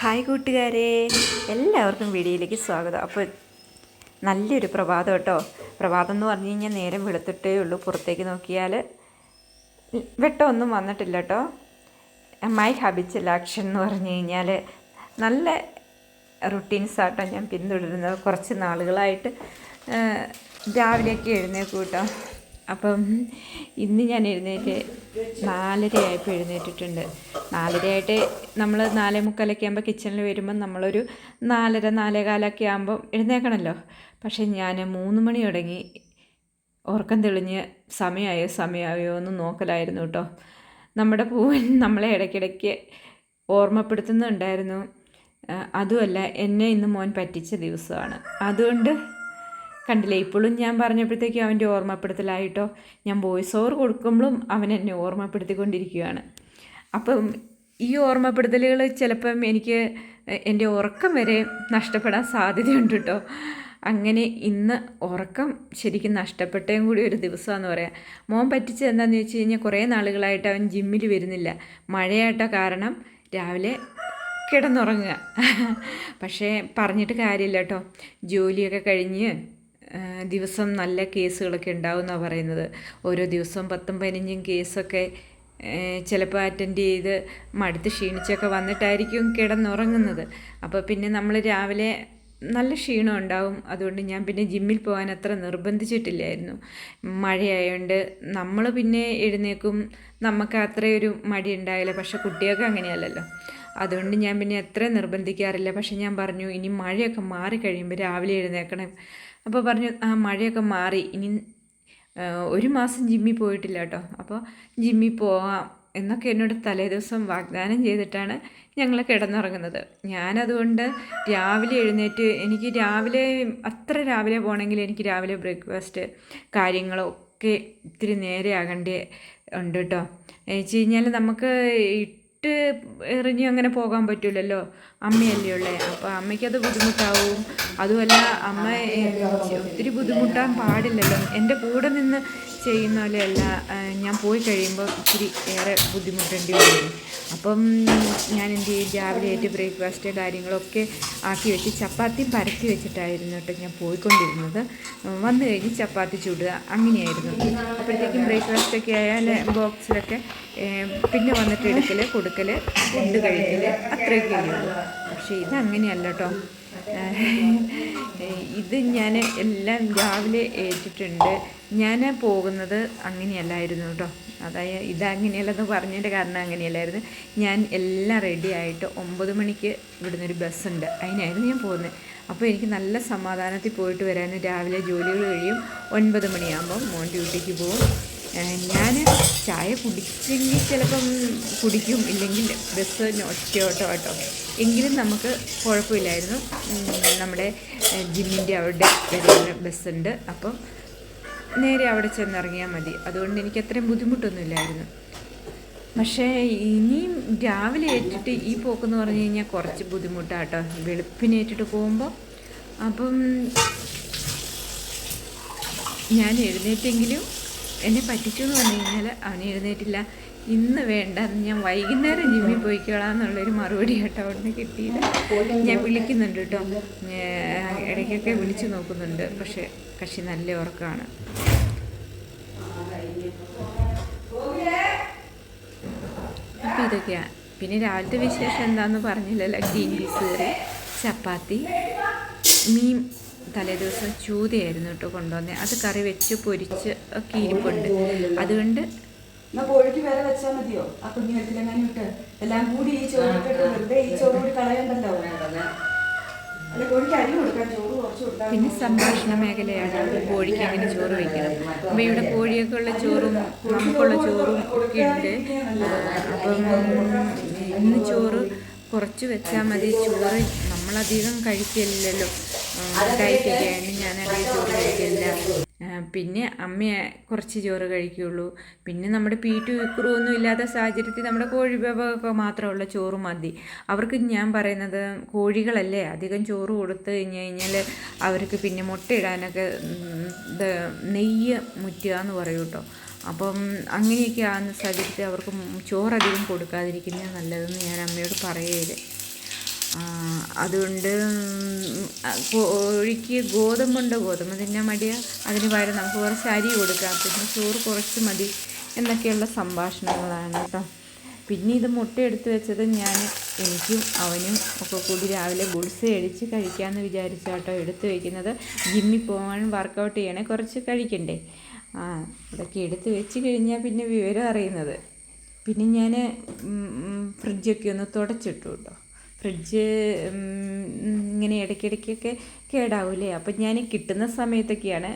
Hi കൂട്ടുകാരെ. എല്ലാവർക്കും വീഡിയോയിലേക്ക് സ്വാഗതം. അപ്പോൾ നല്ലൊരു പ്രഭാതം കേട്ടോ. പ്രഭാതം എന്ന് പറഞ്ഞു കഴിഞ്ഞാൽ നേരം വെളുത്തിട്ടേ ഉള്ളൂ. പുറത്തേക്ക് നോക്കിയാൽ വെട്ടമൊന്നും വന്നിട്ടില്ല കേട്ടോ. മൈ ഹാബിച്ച് ആക്ഷൻ എന്ന് പറഞ്ഞു കഴിഞ്ഞാൽ നല്ല റുട്ടീൻസ് ആട്ടോ ഞാൻ പിന്തുടരുന്നത്. കുറച്ച് നാളുകളായിട്ട് രാവിലെയൊക്കെ എഴുന്നേക്കും കേട്ടോ. അപ്പം ഇന്ന് ഞാൻ എഴുന്നേറ്റ് നാലരയായപ്പോൾ എഴുന്നേറ്റിട്ടുണ്ട്. നാലരയായിട്ട് നമ്മൾ നാലേ മുക്കാലൊക്കെ ആകുമ്പോൾ കിച്ചണിൽ വരുമ്പം നമ്മളൊരു നാലര നാലേ കാലൊക്കെ ആകുമ്പോൾ എഴുന്നേക്കണമല്ലോ പക്ഷേ ഞാൻ മൂന്ന് മണി തുടങ്ങി ഉറക്കം തെളിഞ്ഞ് സമയമായോ സമയമായോ എന്ന് നോക്കലായിരുന്നു കേട്ടോ. നമ്മുടെ പൂവൻ നമ്മളെ ഇടയ്ക്കിടയ്ക്ക് ഓർമ്മപ്പെടുത്തുന്നുണ്ടായിരുന്നു. അതുമല്ല എന്നെ ഇന്ന് മോൻ പറ്റിച്ച ദിവസമാണ്. അതുകൊണ്ട് കണ്ടില്ലേ? ഇപ്പോഴും ഞാൻ പറഞ്ഞപ്പോഴത്തേക്കും അവന്റെ ഓർമ്മപ്പെടുത്തലായിട്ടോ. ഞാൻ വോയിസ് ഓവർ കൊടുക്കുമ്പോഴും അവൻ എന്നെ ഓർമ്മപ്പെടുത്തിക്കൊണ്ടിരിക്കുകയാണ്. അപ്പം ഈ ഓർമ്മപ്പെടുത്തലുകൾ ചിലപ്പം എനിക്ക് എന്റെ ഉറക്കം വരെ നഷ്ടപ്പെടാൻ സാധ്യതയുണ്ട് കേട്ടോ അങ്ങനെ ഇന്ന് ഉറക്കം ശരിക്കും നഷ്ടപ്പെട്ടേം കൂടി ഒരു ദിവസമാണെന്ന് പറയാം. മോൻ പറ്റിച്ചത് എന്താണെന്ന് വെച്ച് കഴിഞ്ഞാൽ കുറേ നാളുകളായിട്ട് അവൻ ജിമ്മിൽ വരുന്നില്ല. മഴയായിട്ടോ കാരണം രാവിലെ കിടന്നുറങ്ങുക. പക്ഷേ പറഞ്ഞിട്ട് കാര്യമില്ല കേട്ടോ. ജോലിയൊക്കെ കഴിഞ്ഞ് ദിവസം നല്ല കേസുകളൊക്കെ ഉണ്ടാവും എന്നാണ് പറയുന്നത്. ഓരോ ദിവസവും പത്തും പതിനഞ്ചും കേസൊക്കെ ചിലപ്പോൾ അറ്റൻഡ് ചെയ്ത് മടുത്ത് ക്ഷീണിച്ചൊക്കെ വന്നിട്ടായിരിക്കും കിടന്നുറങ്ങുന്നത്. അപ്പോൾ പിന്നെ നമ്മൾ രാവിലെ നല്ല ക്ഷീണം ഉണ്ടാവും. അതുകൊണ്ട് ഞാൻ പിന്നെ ജിമ്മിൽ പോകാൻ അത്ര നിർബന്ധിച്ചിട്ടില്ലായിരുന്നു. മഴയായതുകൊണ്ട് നമ്മൾ പിന്നെ എഴുന്നേക്കും നമുക്ക് അത്രയൊരു മടി ഉണ്ടായില്ല പക്ഷെ കുട്ടികൾക്ക് അങ്ങനെയല്ലല്ലോ. അതുകൊണ്ട് ഞാൻ പിന്നെ എത്ര നിർബന്ധിക്കാറില്ല. പക്ഷെ ഞാൻ പറഞ്ഞു ഇനി മഴയൊക്കെ മാറി കഴിയുമ്പോൾ രാവിലെ എഴുന്നേക്കണം. അപ്പോൾ പറഞ്ഞു ആ മഴയൊക്കെ മാറി. ഇനി ഒരു മാസം ജിമ്മിൽ പോയിട്ടില്ല കേട്ടോ അപ്പോൾ ജിമ്മിൽ പോവാം. എന്നൊക്കെ എന്നോട് തലേദിവസം വാഗ്ദാനം ചെയ്തിട്ടാണ് ഞങ്ങൾ കിടന്നുറങ്ങുന്നത്. ഞാനതുകൊണ്ട് രാവിലെ എഴുന്നേറ്റ് എനിക്ക് രാവിലെ അത്ര രാവിലെ പോകണമെങ്കിൽ എനിക്ക് രാവിലെ ബ്രേക്ക്ഫാസ്റ്റ് കാര്യങ്ങളൊക്കെ ഇത്തിരി നേരെ ആകേണ്ടി ഉണ്ട് കേട്ടോ വെച്ച് കഴിഞ്ഞാൽ നമുക്ക് ഇട്ട് എറിഞ്ഞ് അങ്ങനെ പോകാൻ പറ്റില്ലല്ലോ അമ്മയല്ലേ ഉള്ളേ. അപ്പോൾ അമ്മയ്ക്കത് ബുദ്ധിമുട്ടാവും. അതുമല്ല അമ്മ ഒത്തിരി ബുദ്ധിമുട്ടാൻ പാടില്ലല്ലോ. എന്റെ കൂടെ നിന്ന് ചെയ്യുന്ന പോലെയല്ല. ഞാൻ പോയി കഴിയുമ്പോൾ ഇച്ചിരി ഏറെ ബുദ്ധിമുട്ടേണ്ടി വരും അപ്പം ഞാൻ എന്ത് ചെയ്യും? രാവിലെ ആയിട്ട് ബ്രേക്ക്ഫാസ്റ്റ് കാര്യങ്ങളൊക്കെ ആക്കി വെച്ച് ചപ്പാത്തി പരത്തി വെച്ചിട്ടായിരുന്നു കേട്ടോ ഞാൻ പോയിക്കൊണ്ടിരുന്നത്. വന്നു കഴിഞ്ഞ് ചപ്പാത്തി ചുടുക അങ്ങനെയായിരുന്നു. അപ്പോഴത്തേക്കും ബ്രേക്ക്ഫാസ്റ്റൊക്കെ ആയാൽ ബോക്സിലൊക്കെ പിന്നെ വന്നിട്ട് എടുക്കൽ കൊടുക്കൽ ഫുഡ് കഴിക്കൽ അത്രയൊക്കെ ഉള്ളൂ. പക്ഷേ ഇത് അങ്ങനെയല്ല കേട്ടോ. ഇത് ഞാൻ എല്ലാം രാവിലെ ഏറ്റിട്ടുണ്ട്. ഞാൻ പോകുന്നത് അങ്ങനെയല്ലായിരുന്നു കേട്ടോ. അതായത് ഇതങ്ങനെയല്ലെന്ന് പറഞ്ഞതിന്റെ കാരണം അങ്ങനെയല്ലായിരുന്നു. ഞാൻ എല്ലാം റെഡി ആയിട്ട് ഒമ്പത് മണിക്ക് ഇവിടുന്ന് ഒരു ബസ്സുണ്ട്. അതിനായിരുന്നു ഞാൻ പോകുന്നത്. അപ്പോൾ എനിക്ക് നല്ല സമാധാനത്തിൽ പോയിട്ട് വരാൻ രാവിലെ ജോലികൾ കഴിയും. ഒൻപത് മണിയാകുമ്പോൾ മോൻ ഡ്യൂട്ടിക്ക് പോകും. ഞാൻ ചായ കുടിച്ചെങ്കിൽ ചിലപ്പം കുടിക്കും. ഇല്ലെങ്കിൽ ബസ് ഒറ്റയോട്ടോ ആട്ടോ. എങ്കിലും നമുക്ക് കുഴപ്പമില്ലായിരുന്നു. നമ്മുടെ ജിമ്മിന്റെ അവിടെ വരുന്ന ബസ്സുണ്ട്. അപ്പം നേരെ അവിടെ ചെന്നിറങ്ങിയാൽ മതി. അതുകൊണ്ട് എനിക്ക് അത്രയും ബുദ്ധിമുട്ടൊന്നുമില്ലായിരുന്നു. പക്ഷേ ഇനിയും രാവിലെ ഏറ്റിട്ട് ഈ പോക്കെന്ന് പറഞ്ഞു കഴിഞ്ഞാൽ കുറച്ച് ബുദ്ധിമുട്ടാട്ടോ. വെളുപ്പിനേറ്റിട്ട് പോകുമ്പോൾ അപ്പം ഞാൻ എഴുന്നേറ്റെങ്കിലും എന്നെ പറ്റിച്ചു എന്ന് പറഞ്ഞു കഴിഞ്ഞാൽ അവൻ എഴുന്നേറ്റില്ല. ഇന്ന് വേണ്ട. ഞാൻ വൈകുന്നേരം ജിമ്മിൽ പോയിക്കോളാം എന്നുള്ളൊരു മറുപടി കേട്ടോ അവിടുന്ന് കിട്ടിയില്ല ഞാൻ വിളിക്കുന്നുണ്ട് കേട്ടോ. ഇടയ്ക്കൊക്കെ വിളിച്ചു നോക്കുന്നുണ്ട്. പക്ഷേ കക്ഷി നല്ല ഉറക്കമാണ്. അപ്പോൾ ഇതൊക്കെയാണ് പിന്നെ രാവിലത്തെ വിശേഷം എന്താണെന്ന് പറഞ്ഞില്ലല്ലോ ഗ്രീൻ പീസ് കറി. ചപ്പാത്തി മീൻ തലേദിവസം ചൂതയായിരുന്നു കേട്ടോ കൊണ്ടുവന്നത് അത് കറി വെച്ച് പൊരിച്ച് ഒക്കെ ഇരിപ്പുണ്ട്. അതുകൊണ്ട് എന്നാ കോഴിക്ക് വേറെ വെച്ചാൽ മതിയോ? ആ കുഞ്ഞു വെട്ടിലെങ്ങനെ ഇട്ട് എല്ലാം കൂടി ഈ ചോറിട്ടിട്ട് വെറുതെ ഈ ചോറ് കൂടി കളയണ്ടല്ലോ. അല്ല കോഴിക്ക് അരി കൊടുക്കാൻ ചോറ് കുറച്ച് കൊടുക്കാം പിന്നെ സംഭാഷണ മേഖലയാണ്. കോഴിക്ക് അങ്ങനെ ചോറ് വയ്ക്കണം അപ്പോൾ ഇവിടെ കോഴിയൊക്കെ ഉള്ള ചോറും നമുക്കുള്ള ചോറും ഒക്കെ ഉണ്ട്. അപ്പം ഇന്ന് ചോറ് കുറച്ച് വെച്ചാൽ മതി. ചോറ് നമ്മളധികം കഴിക്കില്ലല്ലോ. ഡയറ്റൊക്കെയാണ് ഞാൻ ഞാനധികം ചോറ് കഴിക്കില്ല. പിന്നെ അമ്മ കുറച്ച് ചോറ് കഴിക്കുകയുള്ളൂ പിന്നെ നമ്മുടെ പീറ്റു വിക്രു ഒന്നും ഇല്ലാത്ത സാഹചര്യത്തിൽ നമ്മുടെ കോഴി വിഭവമൊക്കെ മാത്രമുള്ള ചോറ് മതി. അവർക്ക് ഞാൻ പറയുന്നത് കോഴികളല്ലേ അധികം ചോറ് കൊടുത്തു കഴിഞ്ഞ് കഴിഞ്ഞാൽ അവർക്ക് പിന്നെ മുട്ടയിടാനൊക്കെ നെയ്യ് മുറ്റുക എന്ന് പറയും കേട്ടോ. അപ്പം അങ്ങനെയൊക്കെ ആകുന്ന സാഹചര്യത്തിൽ അവർക്ക് ചോറധികം കൊടുക്കാതിരിക്കുന്നത് നല്ലതെന്ന് ഞാൻ അമ്മയോട് ആ, അതുകൊണ്ട് കോഴിക്ക് ഗോതമ്പുണ്ട് ഗോതമ്പ് തിന്നാൻ മടിയ. അതിന് പകരം നമുക്ക് കുറച്ച് അരി കൊടുക്കാം. പിന്നെ ചോറ് കുറച്ച് മതി എന്നൊക്കെയുള്ള സംഭാഷണങ്ങളാണ് കേട്ടോ. പിന്നെ ഇത് മുട്ട എടുത്ത് വെച്ചത് ഞാൻ എനിക്കും അവനും ഒക്കെ കൂടി രാവിലെ ഗുഡ്സ് അടിച്ച് കഴിക്കാമെന്ന് വിചാരിച്ചാട്ടോ എടുത്ത് വയ്ക്കുന്നത് ജിമ്മിൽ പോകാൻ വർക്കൗട്ട് ചെയ്യണേ കുറച്ച് കഴിക്കണ്ടേ? ആ ഇതൊക്കെ എടുത്ത് വെച്ച് കഴിഞ്ഞാൽ പിന്നെ വിവരം അറിയുന്നത്. പിന്നെ ഞാൻ ഫ്രിഡ്ജൊക്കെ ഒന്ന് തുടച്ചിട്ടു കേട്ടോ. ഫ്രിഡ്ജ് ഇങ്ങനെ ഇടയ്ക്കിടയ്ക്കൊക്കെ കേടാവൂലേ? അപ്പം ഞാൻ കിട്ടുന്ന സമയത്തൊക്കെയാണ്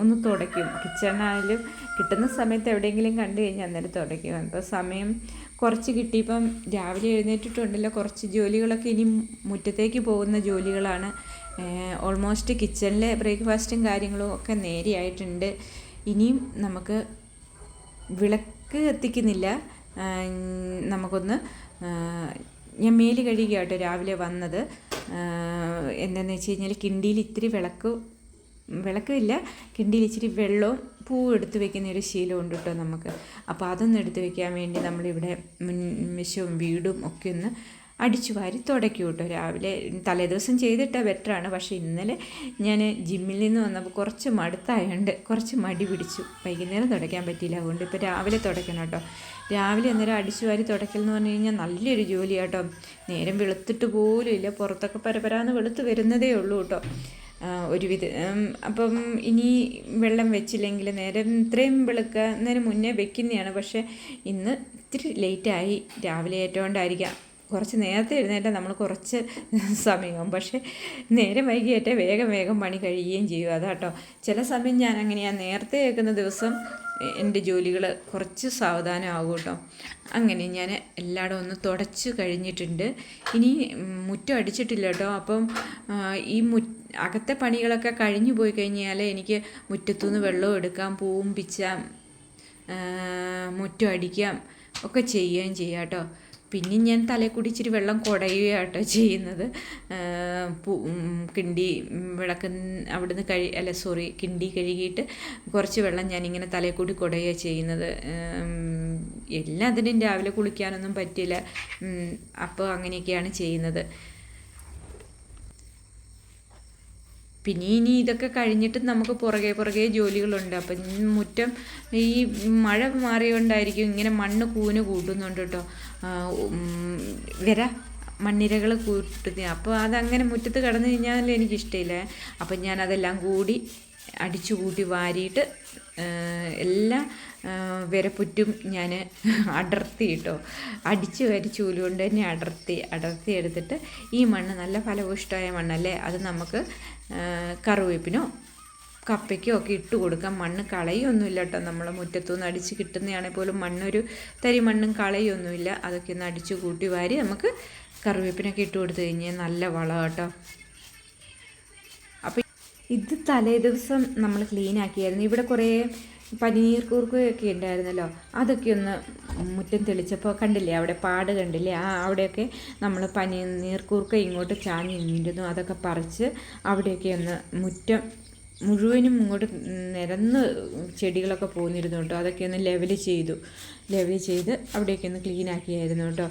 ഒന്ന് തുടയ്ക്കും. കിച്ചണായാലും കിട്ടുന്ന സമയത്ത് എവിടെയെങ്കിലും കണ്ടു കഴിഞ്ഞാൽ അന്നേരം തുടയ്ക്കും. അപ്പോൾ സമയം കുറച്ച് കിട്ടിയപ്പം രാവിലെ എഴുന്നേറ്റിട്ടുണ്ടല്ലോ കുറച്ച് ജോലികളൊക്കെ ഇനി മുറ്റത്തേക്ക് പോകുന്ന ജോലികളാണ്. ഓൾമോസ്റ്റ് കിച്ചണിലെ ബ്രേക്ക്ഫാസ്റ്റും കാര്യങ്ങളും ഒക്കെ നേരെയായിട്ടുണ്ട്. ഇനിയും നമുക്ക് വിളക്ക് എത്തിക്കുന്നില്ല നമുക്കൊന്ന് ഞാൻ മേൽ കഴുകിയ രാവിലെ വന്നത്. എന്താണെന്ന് വെച്ച് കഴിഞ്ഞാൽ കിണ്ടിയിൽ ഇത്തിരി വിളക്ക് വിളക്കില്ല കിണ്ടിയിൽ ഇച്ചിരി വെള്ളവും പൂ എടുത്ത് വെക്കുന്ന ഒരു ശീലമുണ്ട് കേട്ടോ നമുക്ക്. അപ്പോൾ അതൊന്നും എടുത്ത് വെക്കാൻ വേണ്ടി നമ്മളിവിടെ മുൻവശവും വീടും ഒക്കെ ഒന്ന് അടിച്ചു വാരി തുടയ്ക്കും കേട്ടോ. രാവിലെ തലേദിവസം ചെയ്തിട്ടാൽ ബെറ്ററാണ് പക്ഷേ ഇന്നലെ ഞാൻ ജിമ്മിൽ നിന്ന് വന്നപ്പോൾ കുറച്ച് മടുത്തായതുകൊണ്ട് കുറച്ച് മടി പിടിച്ചു. വൈകുന്നേരം തുടയ്ക്കാൻ പറ്റിയില്ല. അതുകൊണ്ട് ഇപ്പോൾ രാവിലെ തുടയ്ക്കണം കേട്ടോ. രാവിലെ അന്നേരം അടിച്ചു വാരി തുടയ്ക്കൽ എന്ന് പറഞ്ഞു കഴിഞ്ഞാൽ നല്ലൊരു ജോലി കേട്ടോ. നേരം വെളുത്തിട്ട് പോലും ഇല്ല. പുറത്തൊക്കെ പരപരാന്ന് വെളുത്ത് വരുന്നതേ ഉള്ളൂ കേട്ടോ. ഒരുവിധ അപ്പം ഇനി വെള്ളം വെച്ചില്ലെങ്കിൽ നേരം ഇത്രയും വെളുക്കുന്നതിന് മുന്നേ വെക്കുന്നതാണ്. പക്ഷേ ഇന്ന് ഇത്തിരി ലേറ്റായി രാവിലെ ഏറ്റോണ്ടായിരിക്കാം കുറച്ച് നേരത്തെ എഴുന്നേറ്റാൽ നമ്മൾ കുറച്ച് സമയമാകും പക്ഷേ നേരം വൈകിയേറ്റേ വേഗം വേഗം പണി കഴിയുകയും ചെയ്യും. അതാട്ടോ. ചില സമയം ഞാൻ അങ്ങനെയാണ് നേരത്തെ കേൾക്കുന്ന ദിവസം എന്റെ ജോലികൾ കുറച്ച് സാവധാനമാകും കേട്ടോ. അങ്ങനെ ഞാൻ എല്ലായിടും ഒന്ന് തുടച്ച് കഴിഞ്ഞിട്ടുണ്ട്. ഇനി മുറ്റം അടിച്ചിട്ടില്ല കേട്ടോ. അപ്പം ഈ മു അകത്തെ പണികളൊക്കെ കഴിഞ്ഞു പോയി കഴിഞ്ഞാൽ എനിക്ക് മുറ്റത്തുനിന്ന് വെള്ളം എടുക്കാം പൂവും പിച്ചാം മുറ്റം അടിക്കാം ഒക്കെ ചെയ്യുകയും ചെയ്യാം കേട്ടോ. പിന്നെ ഞാൻ തലയിൽ ഇച്ചിരി വെള്ളം കുടയുകയാട്ടോ ചെയ്യുന്നത്. കിണ്ടി വിളക്ക് അവിടുന്ന് കഴി അല്ല സോറി കിണ്ടി കഴുകിയിട്ട് കുറച്ച് വെള്ളം ഞാനിങ്ങനെ തലയിൽ കൂടി കുടയുക ചെയ്യുന്നത്. എല്ലാത്തിനും രാവിലെ കുളിക്കാനൊന്നും പറ്റില്ല. അപ്പോൾ അങ്ങനെയൊക്കെയാണ് ചെയ്യുന്നത്. പിന്നെ ഇനി ഇതൊക്കെ കഴിഞ്ഞിട്ട് നമുക്ക് പുറകെ പുറകെ ജോലികളുണ്ട്. അപ്പം മുറ്റം ഈ മഴ മാറിയോണ്ടായിരിക്കും ഇങ്ങനെ മണ്ണ് കൂന് കൂട്ടുന്നുണ്ട് കേട്ടോ. വര മണ്ണിരകൾ കൂട്ടുന്ന. അപ്പോൾ അതങ്ങനെ മുറ്റത്ത് കിടന്നു കഴിഞ്ഞാൽ എനിക്കിഷ്ടമില്ല. അപ്പം ഞാൻ അതെല്ലാം കൂടി അടിച്ചു കൂട്ടി വാരിയിട്ട് എല്ലാ വിരപ്പുറ്റും ഞാൻ അടർത്തി കേട്ടോ അടിച്ച് വരി ചൂലുകൊണ്ട് തന്നെ അടർത്തി അടർത്തി എടുത്തിട്ട് ഈ മണ്ണ് നല്ല ഫലഭൂഷ്ടമായ മണ്ണല്ലേ? അത് നമുക്ക് കറിവേപ്പിനോ കപ്പയ്ക്കോ ഒക്കെ ഇട്ട് കൊടുക്കാം. മണ്ണ് കളയൊന്നുമില്ല കേട്ടോ നമ്മൾ മുറ്റത്തുനിന്ന് അടിച്ച് കിട്ടുന്നതാണെങ്കിൽ പോലും മണ്ണൊരു തരി മണ്ണും കളയൊന്നുമില്ല. അതൊക്കെ ഒന്ന് അടിച്ച് കൂട്ടി വാരി നമുക്ക് കറിവേപ്പിനൊക്കെ ഇട്ട് കൊടുത്തു കഴിഞ്ഞാൽ നല്ല വളം കേട്ടോ അപ്പോൾ ഇത് തലേ ദിവസം നമ്മൾ ക്ലീൻ ആക്കിയായിരുന്നു. ഇവിടെ കുറേ പനീർ കൂർക്കയൊക്കെ ഉണ്ടായിരുന്നല്ലോ. അതൊക്കെ ഒന്ന് മുറ്റം തെളിച്ചപ്പോൾ കണ്ടില്ലേ? അവിടെ പാട് കണ്ടില്ലേ? ആ അവിടെയൊക്കെ നമ്മൾ പനിനീർ കൂർക്ക ഇങ്ങോട്ട് ചാഞ്ഞ് അതൊക്കെ പറിച്ച് അവിടെയൊക്കെ ഒന്ന് മുറ്റം മുഴുവനും ഇങ്ങോട്ട് നിരന്ന് ചെടികളൊക്കെ പോന്നിരുന്നു കേട്ടോ. അതൊക്കെ ഒന്ന് ലെവൽ ചെയ്തു. ലെവൽ ചെയ്ത് അവിടെയൊക്കെ ഒന്ന് ക്ലീൻ ആക്കിയായിരുന്നു കേട്ടോ.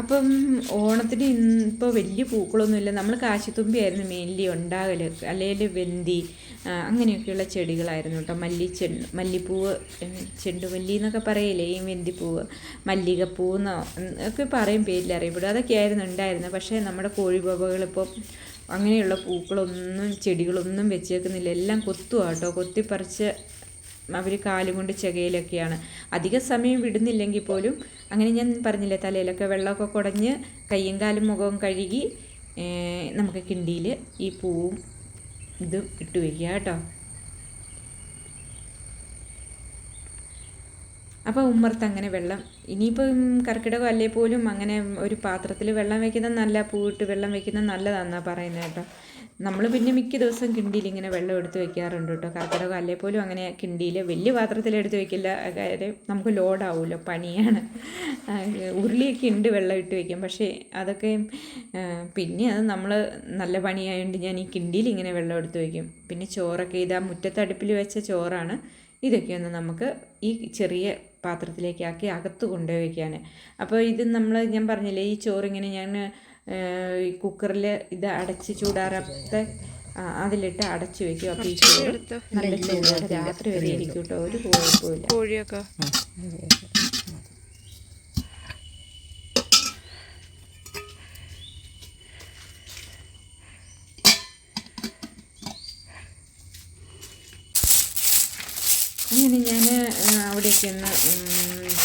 അപ്പം ഓണത്തിന് ഇപ്പോൾ വലിയ പൂക്കളൊന്നുമില്ല നമ്മൾ കാശിത്തുമ്പിയായിരുന്നു മെയിൻലി ഉണ്ടാകൽ അല്ലെങ്കിൽ വെന്തി അങ്ങനെയൊക്കെയുള്ള ചെടികളായിരുന്നു കേട്ടോ. മല്ലി ചെണ്ട് മല്ലിപ്പൂവ് ചെണ്ടുമല്ലി എന്നൊക്കെ പറയില്ലേ? ഈ വെന്തിപ്പൂവ് മല്ലികപ്പൂവെന്നോ ഒക്കെ പറയും പേരിൽ അറിയപ്പെടും അതൊക്കെയായിരുന്നു ഉണ്ടായിരുന്നത്. പക്ഷേ നമ്മുടെ കോഴിബോബകളിപ്പോൾ അങ്ങനെയുള്ള പൂക്കളൊന്നും ചെടികളൊന്നും വെച്ചേക്കുന്നില്ല. എല്ലാം കൊത്തുവാ കേട്ടോ. കൊത്തിപ്പറിച്ച് അവർ കാലും കൊണ്ട് ചെകയിലൊക്കെയാണ്. അധിക സമയം വിടുന്നില്ലെങ്കിൽ പോലും അങ്ങനെ ഞാൻ പറഞ്ഞില്ലേ തലയിലൊക്കെ വെള്ളമൊക്കെ കുടഞ്ഞ് കയ്യും കാലും മുഖവും കഴുകി നമുക്ക് കിണ്ടിയിൽ ഈ പൂവും ഇതും ഇട്ട് വയ്ക്കുക കേട്ടോ. അപ്പോൾ ഉമ്മർത്ത് അങ്ങനെ വെള്ളം. ഇനിയിപ്പം കർക്കിടകം അല്ലേ പോലും അങ്ങനെ ഒരു പാത്രത്തിൽ വെള്ളം വെക്കുന്നത് നല്ല പൂവിട്ട് വെള്ളം വെക്കുന്നത് നല്ലതാണെന്നാണ് പറയുന്നത് കേട്ടോ. നമ്മൾ പിന്നെ മിക്ക ദിവസം കിണ്ടിയിൽ ഇങ്ങനെ വെള്ളം എടുത്ത് വെക്കാറുണ്ട് കേട്ടോ. കർക്കിടകം അല്ലേ പോലും അങ്ങനെ കിണ്ടിയിൽ വലിയ പാത്രത്തിൽ എടുത്ത് വെക്കില്ല. കാര്യം നമുക്ക് ലോഡാവുമല്ലോ പണിയാണ്. ഉരുളിയൊക്കെ ഉണ്ട് വെള്ളം ഇട്ട് വെക്കും പക്ഷേ അതൊക്കെ പിന്നെ അത് നമ്മൾ നല്ല പണിയായതുകൊണ്ട് ഞാൻ ഈ കിണ്ടിയിൽ ഇങ്ങനെ വെള്ളം എടുത്ത് വെക്കും. പിന്നെ ചോറൊക്കെ ഇതാ മുറ്റത്തടുപ്പിൽ വെച്ച ചോറാണ്. ഇതൊക്കെയൊന്ന് നമുക്ക് ഈ ചെറിയ പാത്രത്തിലേക്ക് ആക്കി അകത്ത് കൊണ്ടുപോയി വയ്ക്കാൻ അപ്പോൾ ഇത് നമ്മൾ ഞാൻ പറഞ്ഞില്ലേ ഈ ചോറിങ്ങനെ ഞാൻ കുക്കറിൽ ഇത് അടച്ച് ചൂടാറാത്ത അതിലിട്ട് അടച്ചു വെക്കും. അപ്പോൾ ഈ ചോറ് നല്ല ചൂടാറ് രാത്രി വരെ ഇരിക്കും കേട്ടോ ഒരു കുഴപ്പമില്ല കോഴിയൊക്കെ അങ്ങനെ ഞാൻ ഒന്ന്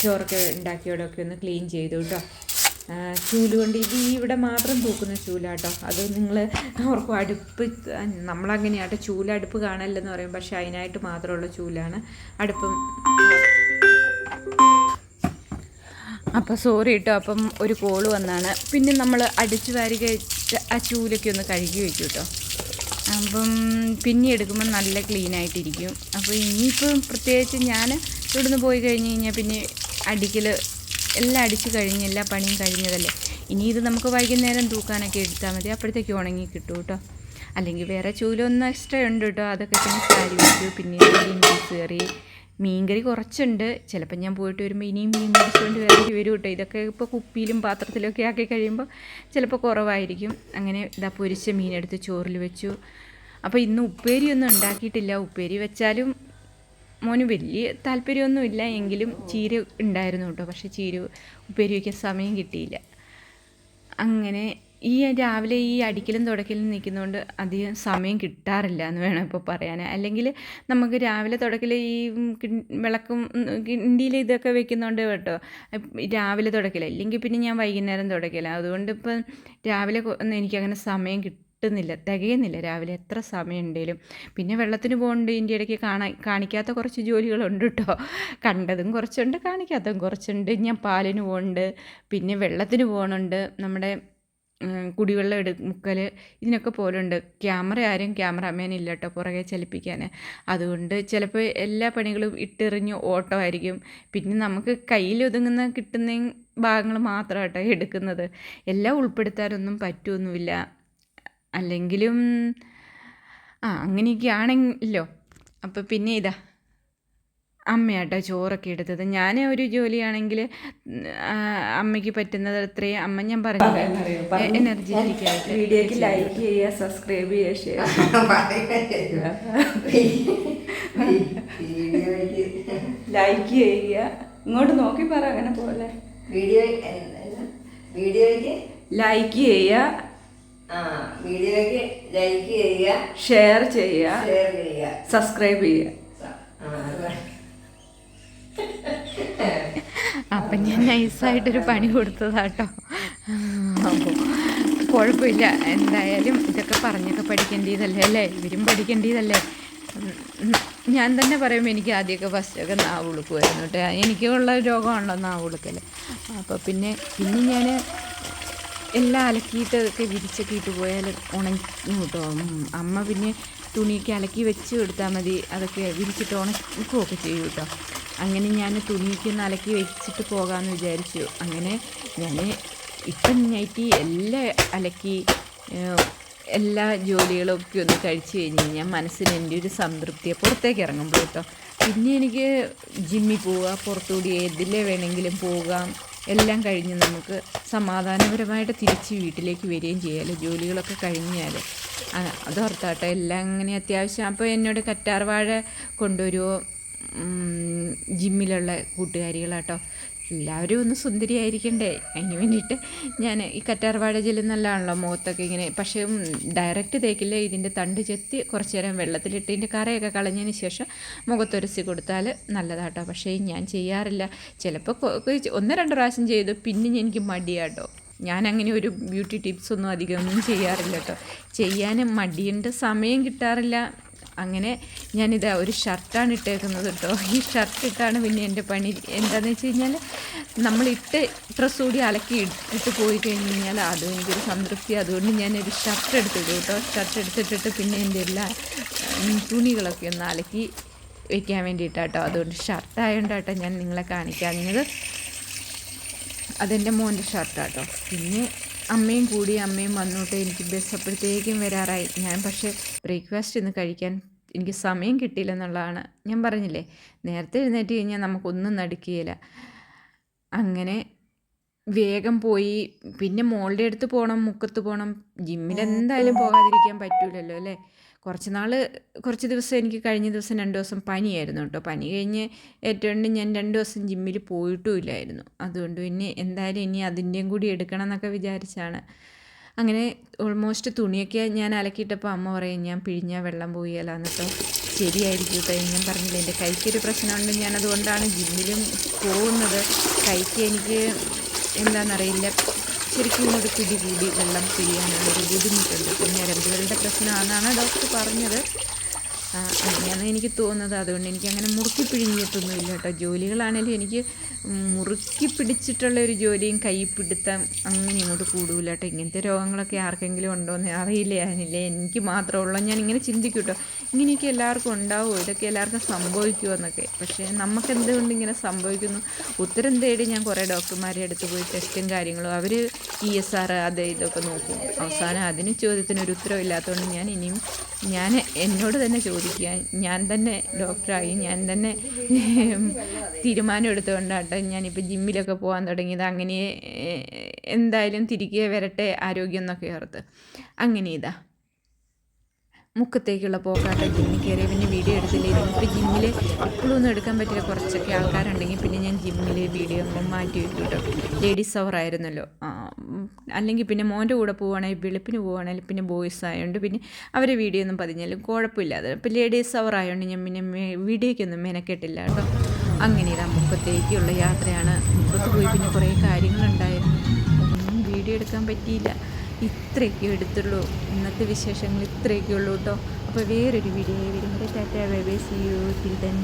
ചോറൊക്കെ ഉണ്ടാക്കിയോടൊക്കെ ഒന്ന് ക്ലീൻ ചെയ്തു കേട്ടോ ആ, ചൂൽ കൊണ്ട് ഇത് ഇവിടെ മാത്രം തൂക്കുന്ന ചൂലാട്ടോ. അത് നിങ്ങൾ അവർക്ക് അടുപ്പ് നമ്മളങ്ങനെയാട്ടോ ചൂലടുപ്പ് കാണല്ലെന്ന് പറയും. പക്ഷേ അതിനായിട്ട് മാത്രമുള്ള ചൂലാണ് അടുപ്പം. അപ്പോൾ സോറി കേട്ടോ അപ്പം ഒരു കോൾ വന്നാണ്. പിന്നെ നമ്മൾ അടിച്ചു വാരി കഴിച്ച് ആ ചൂലൊക്കെ ഒന്ന് കഴുകി വെക്കും കേട്ടോ അപ്പം പിന്നെ എടുക്കുമ്പോൾ നല്ല ക്ലീൻ ആയിട്ടിരിക്കും. അപ്പോൾ ഇനിയിപ്പം പ്രത്യേകിച്ച് ഞാൻ ഇവിടുന്ന് പോയി കഴിഞ്ഞ് കഴിഞ്ഞാൽ പിന്നെ അടിക്കൽ എല്ലാം അടിച്ച് കഴിഞ്ഞ് എല്ലാ പണിയും കഴിഞ്ഞതല്ലേ. ഇനി ഇത് നമുക്ക് വൈകുന്നേരം തൂക്കാനൊക്കെ എടുത്താൽ മതി. അപ്പോഴത്തേക്ക് ഉണങ്ങി കിട്ടും കേട്ടോ അല്ലെങ്കിൽ വേറെ ചൂലൊന്നും എക്സ്ട്രാ ഉണ്ട് കേട്ടോ അതൊക്കെ പിന്നെ സാരി വെച്ചു. പിന്നെ പീസ് കറി. മീൻകറി കുറച്ചുണ്ട്. ചിലപ്പോൾ ഞാൻ പോയിട്ട് വരുമ്പോൾ ഇനിയും മീൻ മേടിച്ചുകൊണ്ട് വരേണ്ടി വരും കേട്ടോ ഇതൊക്കെ ഇപ്പോൾ കുപ്പിയിലും പാത്രത്തിലൊക്കെ ആക്കി കഴിയുമ്പോൾ ചിലപ്പോൾ കുറവായിരിക്കും. അങ്ങനെ ഇതാ പൊരിച്ച മീനെടുത്ത് ചോറിൽ വെച്ചു. അപ്പോൾ ഇന്ന് ഉപ്പേരിയൊന്നും ഉണ്ടാക്കിയിട്ടില്ല. ഉപ്പേരി വെച്ചാലും മോന് വലിയ താല്പര്യമൊന്നുമില്ല എങ്കിലും ചീര ഉണ്ടായിരുന്നു കേട്ടോ. പക്ഷേ ചീര ഉപ്പേരി വയ്ക്കാൻ സമയം കിട്ടിയില്ല. അങ്ങനെ ഈ രാവിലെ ഈ അടിക്കലും തുടക്കലും നിൽക്കുന്നതുകൊണ്ട് അധികം സമയം കിട്ടാറില്ല എന്ന് വേണം ഇപ്പോൾ പറയാൻ. അല്ലെങ്കിൽ നമുക്ക് രാവിലെ തുടക്കൽ ഈ വിളക്കും കിണ്ടിയിൽ ഇതൊക്കെ വെക്കുന്നതുകൊണ്ട് കേട്ടോ. രാവിലെ തുടക്കല ഇല്ലെങ്കിൽ പിന്നെ ഞാൻ വൈകുന്നേരം തുടക്കല അതുകൊണ്ട് ഇപ്പം രാവിലെ എനിക്കങ്ങനെ സമയം കിട്ടുന്നില്ല തികയുന്നില്ല. രാവിലെ എത്ര സമയം ഉണ്ടെങ്കിലും പിന്നെ വെള്ളത്തിന് പോകുന്നുണ്ട് ഇതിന്റെ ഇടയ്ക്ക് കാണാൻ കാണിക്കാത്ത കുറച്ച് ജോലികളുണ്ട് കേട്ടോ. കണ്ടതും കുറച്ചുണ്ട് കാണിക്കാത്തതും കുറച്ചുണ്ട്. ഞാൻ പാലിന് പോകുന്നുണ്ട് പിന്നെ വെള്ളത്തിന് പോകുന്നുണ്ട് നമ്മുടെ കുടിവെള്ളം എടു മുക്കൽ ഇതിനൊക്കെ പോലുണ്ട് ക്യാമറ ആരും ക്യാമറാമാൻ ഇല്ല കേട്ടോ പുറകെ ചലിപ്പിക്കാൻ അതുകൊണ്ട് ചിലപ്പോൾ എല്ലാ പണികളും ഇട്ടെറിഞ്ഞ് ഓട്ടോ ആയിരിക്കും. പിന്നെ നമുക്ക് കയ്യിൽ ഒതുങ്ങുന്ന കിട്ടുന്ന ഭാഗങ്ങൾ മാത്രം കേട്ടോ എടുക്കുന്നത്. എല്ലാം ഉൾപ്പെടുത്താനൊന്നും പറ്റുമൊന്നുമില്ല അല്ലെങ്കിലും ആ അങ്ങനെയൊക്കെ ആണെങ്കിലോ അപ്പോൾ പിന്നെ ഇതാ. അമ്മയാട്ടോ ചോറൊക്കെ എടുത്തത്. ഞാൻ ഒരു ജോലിയാണെങ്കിൽ അമ്മയ്ക്ക് പറ്റുന്നത് അത്രയും അമ്മ ഞാൻ പറഞ്ഞു എനർജറ്റിക് ആയിട്ട് വീഡിയോക്ക് ലൈക്ക് ചെയ്യുക സബ്സ്ക്രൈബ് ചെയ്യുക ഷെയർ ലൈക്ക് ചെയ്യുക. ഇങ്ങോട്ട് നോക്കി പറ അങ്ങനെ പോലെ. വീഡിയോ? വീഡിയോയ്ക്ക് ലൈക്ക് ചെയ്യുക. വീഡിയോയ്ക്ക് ലൈക്ക് ചെയ്യുക ഷെയർ ചെയ്യുക ഷെയർ ചെയ്യുക. സബ്സ്ക്രൈബ് ചെയ്യുക. അപ്പം ഞാൻ നൈസായിട്ടൊരു പണി കൊടുത്തതാട്ടോ. അപ്പോൾ കുഴപ്പമില്ല. എന്തായാലും ഇതൊക്കെ പറഞ്ഞൊക്കെ പഠിക്കേണ്ടതല്ലേ അല്ലേ? ഇവരും പഠിക്കേണ്ടതല്ലേ. ഞാൻ തന്നെ പറയുമ്പോൾ എനിക്ക് ആദ്യമൊക്കെ ഫസ്റ്റൊക്കെ നാവ് ഉളുക്കുമായിരുന്നു കേട്ടോ. എനിക്കുള്ള രോഗമാണല്ലോ നാവ് ഉളുക്കൽ അപ്പോൾ പിന്നെ പിന്നെ ഞാൻ എല്ലാം അലക്കിയിട്ടൊക്കെ വിരിച്ചൊക്കെ ഇട്ട് പോയാൽ ഉണങ്ങി കേട്ടോ അമ്മ പിന്നെ തുണിയൊക്കെ അലക്കി വെച്ച് കൊടുത്താൽ മതി. അതൊക്കെ വിരിച്ചിട്ട് ഉണക്കുകയൊക്കെ ചെയ്യും കേട്ടോ അങ്ങനെ ഞാൻ തുണിയൊക്കെ ഒന്ന് അലക്കി വെച്ചിട്ട് പോകാമെന്ന് വിചാരിച്ചു. അങ്ങനെ ഞാൻ ഇപ്പം നൈറ്റി എല്ലാം അലക്കി എല്ലാ ജോലികളൊക്കെ ഒന്ന് കഴിച്ച് കഴിഞ്ഞ് കഴിഞ്ഞാൽ മനസ്സിന് എന്റെ ഒരു സംതൃപ്തിയെ പുറത്തേക്ക് ഇറങ്ങുമ്പോൾ കേട്ടോ പിന്നെ എനിക്ക് ജിമ്മിൽ പോവുക പുറത്തുകൂടി ഏതിലെ വേണമെങ്കിലും പോകാം. എല്ലാം കഴിഞ്ഞ് നമുക്ക് സമാധാനപരമായിട്ട് തിരിച്ച് വീട്ടിലേക്ക് വരികയും ചെയ്യാമല്ലോ ജോലികളൊക്കെ കഴിഞ്ഞാൽ അതോർത്താട്ടെ എല്ലാം അങ്ങനെ അത്യാവശ്യം. അപ്പോൾ എന്നോട് കറ്റാർവാഴ കൊണ്ടുവരുമോ ജിമ്മിലുള്ള കൂട്ടുകാരികളാട്ടോ. എല്ലാവരും ഒന്ന് സുന്ദരിയായിരിക്കണ്ടേ? അതിന് വേണ്ടിയിട്ട് ഞാൻ ഈ കറ്റാർവാഴ ജെല്ല് നല്ലതാണല്ലോ മുഖത്തൊക്കെ ഇങ്ങനെ. പക്ഷേ ഡയറക്റ്റ് തേക്കില്ല? ഇതിന്റെ തണ്ട് ചെത്തി കുറച്ച് നേരം വെള്ളത്തിലിട്ട് ഇതിന്റെ കറയൊക്കെ കളഞ്ഞതിന് ശേഷം മുഖത്തൊരസി കൊടുത്താൽ നല്ലതാട്ടോ. പക്ഷേ ഞാൻ ചെയ്യാറില്ല. ചിലപ്പോൾ ഒന്ന് രണ്ട് പ്രാവശ്യം ചെയ്തു. പിന്നെ എനിക്ക് മടിയാട്ടോ. ഞാൻ അങ്ങനെ ഒരു ബ്യൂട്ടി ടിപ്സ് ഒന്നും അധികം ഒന്നും ചെയ്യാറില്ല കേട്ടോ. ചെയ്യാൻ മടിയുണ്ട്. സമയം കിട്ടാറില്ല. അങ്ങനെ ഞാനിത് ഒരു ഷർട്ടാണ് ഇട്ടേക്കുന്നത് കേട്ടോ ഈ ഷർട്ട് ഇട്ടാണ് പിന്നെ എന്റെ പണി. എന്താണെന്ന് വെച്ച് കഴിഞ്ഞാൽ നമ്മളിട്ട് ഡ്രസ്സ് കൂടി അലക്കി ഇട്ടിട്ട് പോയി കഴിഞ്ഞ് കഴിഞ്ഞാൽ അതും എനിക്കൊരു സംതൃപ്തി. അതുകൊണ്ട് ഞാനൊരു ഷർട്ട് എടുത്തിട്ടു കേട്ടോ ഷർട്ട് എടുത്തിട്ടിട്ട് പിന്നെ എന്റെ എല്ലാ തുണികളൊക്കെ ഒന്ന് അലക്കി വയ്ക്കാൻ വേണ്ടിയിട്ടാട്ടോ അതുകൊണ്ട് ഷർട്ടായതുകൊണ്ടാട്ടോ ഞാൻ നിങ്ങളെ കാണിക്കാഞ്ഞത്. അതെന്റെ മോന്റെ ഷർട്ടാട്ടോ പിന്നെ അമ്മയും കൂടി അമ്മയും വന്നോട്ടെ. എനിക്ക് ബസ് അപ്പോഴത്തേക്കും വരാറായി. ഞാൻ പക്ഷേ ബ്രേക്ക്ഫാസ്റ്റ് ഇന്ന് കഴിക്കാൻ എനിക്ക് സമയം കിട്ടിയില്ലെന്നുള്ളതാണ് ഞാൻ പറഞ്ഞില്ലേ? നേരത്തെ എഴുന്നേറ്റ് കഴിഞ്ഞാൽ നമുക്കൊന്നും നടക്കുകയില്ല. അങ്ങനെ വേഗം പോയി. പിന്നെ മോളുടെ അടുത്ത് പോകണം മുക്കത്ത് പോകണം ജിമ്മിൽ എന്തായാലും പോകാതിരിക്കാൻ പറ്റൂലല്ലോ അല്ലേ? കുറച്ച് നാൾ കുറച്ച് ദിവസം എനിക്ക് കഴിഞ്ഞ ദിവസം രണ്ട് ദിവസം പനിയായിരുന്നു കേട്ടോ. പനി കഴിഞ്ഞ് ഏറ്റവും ഞാൻ രണ്ട് ദിവസം ജിമ്മിൽ പോയിട്ടുമില്ലായിരുന്നു അതുകൊണ്ട് പിന്നെ എന്തായാലും ഇനി അതിന്റെയും കൂടി എടുക്കണം എന്നൊക്കെ വിചാരിച്ചാണ്. അങ്ങനെ ഓൾമോസ്റ്റ് തുണിയൊക്കെ ഞാൻ അലക്കിയിട്ടപ്പോൾ അമ്മ പറയും ഞാൻ പിഴിഞ്ഞാൽ വെള്ളം പോയാലാന്ന് കേട്ടോ ശരിയായിരിക്കും കേട്ടോ ഞാൻ പറഞ്ഞില്ല. എന്റെ കൈക്കൊരു പ്രശ്നമുണ്ട്. ഞാനതുകൊണ്ടാണ് ജിമ്മിലും പോകുന്നത്. കൈക്ക് എനിക്ക് എന്താണെന്നറിയില്ല ശരിക്കും ഇങ്ങോട്ട് പിടി കൂടി വെള്ളം പിഴിയാനുള്ളൊരു ബുദ്ധിമുട്ടുണ്ട്. അപ്പം ഞരമ്പുകളുടെ പ്രശ്നമാണെന്നാണ് ഡോക്ടർ പറഞ്ഞത്. അങ്ങനെയാണ് എനിക്ക് തോന്നുന്നത്. അതുകൊണ്ട് എനിക്ക് അങ്ങനെ മുറുക്കി പിഴിഞ്ഞിട്ടൊന്നുമില്ല കേട്ടോ. ജോലികളാണേലും എനിക്ക് മുറുക്കി പിടിച്ചിട്ടുള്ള ഒരു ജോലിയും കൈ പിടുത്തം അങ്ങനെ ഇങ്ങോട്ട് കൂടൂല കേട്ടോ. ഇങ്ങനത്തെ രോഗങ്ങളൊക്കെ ആർക്കെങ്കിലും ഉണ്ടോ എന്ന് അറിയില്ല. ഞാനില്ല എനിക്ക് മാത്രമേ ഉള്ളൂ ഞാൻ ഇങ്ങനെ ചിന്തിക്കും കേട്ടോ. ഇങ്ങനെയൊക്കെ എല്ലാവർക്കും ഉണ്ടാവുമോ ഇതൊക്കെ എല്ലാവർക്കും സംഭവിക്കുമോ എന്നൊക്കെ. പക്ഷേ നമുക്ക് എന്തുകൊണ്ട് ഇങ്ങനെ സംഭവിക്കുന്നു? ഉത്തരം തേടി ഞാൻ കുറേ ഡോക്ടർമാരെ അടുത്ത് പോയി ടെസ്റ്റും കാര്യങ്ങളും അവർ ഇ എസ് ആർ അത് ഇതൊക്കെ നോക്കും. അവസാനം അതിന് ചോദ്യത്തിന് ഒരു ഉത്തരവില്ലാത്തതുകൊണ്ട് ഞാൻ ഇനിയും ഞാൻ എന്നോട് തന്നെ ചോദിക്കുക ഞാൻ തന്നെ ഡോക്ടറായി. ഞാൻ തന്നെ തീരുമാനം എടുത്തുകൊണ്ടാട്ടോ ഞാനിപ്പോൾ ജിമ്മിലൊക്കെ പോകാൻ തുടങ്ങിയത്. അങ്ങനെ എന്തായാലും തിരികെ വരട്ടെ ആരോഗ്യം എന്നൊക്കെ ഓർത്ത്. അങ്ങനെ ഇതാ. മുക്കത്തേക്കുള്ള പോക്കാട്ട്. ജിമ്മിൽ കയറി പിന്നെ വീഡിയോ എടുത്തില്ല? ഇപ്പോൾ ജിമ്മിൽ ഇപ്പോഴും ഒന്നും എടുക്കാൻ പറ്റില്ല. കുറച്ചൊക്കെ ആൾക്കാരുണ്ടെങ്കിൽ പിന്നെ ഞാൻ ജിമ്മിൽ വീഡിയോ ഒന്നും മാറ്റി വെക്കും കേട്ടോ ലേഡീസ് അവർ ആയിരുന്നല്ലോ അല്ലെങ്കിൽ പിന്നെ മോന്റെ കൂടെ പോവുകയാണെങ്കിൽ വെളുപ്പിന് പോവുകയാണെങ്കിൽ പിന്നെ ബോയ്സ് ആയതുകൊണ്ട് പിന്നെ അവരെ വീഡിയോ ഒന്നും പതിഞ്ഞാലും കുഴപ്പമില്ലാതെ. ഇപ്പോൾ ലേഡീസ് അവർ ആയതുകൊണ്ട് ഞാൻ പിന്നെ വീഡിയോയ്ക്കൊന്നും മെനക്കെട്ടില്ല കേട്ടോ. അങ്ങനെ ഇതാ മുക്കത്തേക്കുള്ള യാത്രയാണ്. മുക്കത്ത് പോയി പിന്നെ കുറേ കാര്യങ്ങളുണ്ടായിരുന്നു. വീഡിയോ എടുക്കാൻ പറ്റിയില്ല. ഇത്രയൊക്കെ എടുത്തുള്ളൂ. ഇന്നത്തെ വിശേഷങ്ങൾ ഇത്രയൊക്കെ ഉള്ളൂ കേട്ടോ. അപ്പോൾ വേറൊരു വീഡിയോ വരുമ്പോൾ tata bye bye see you till then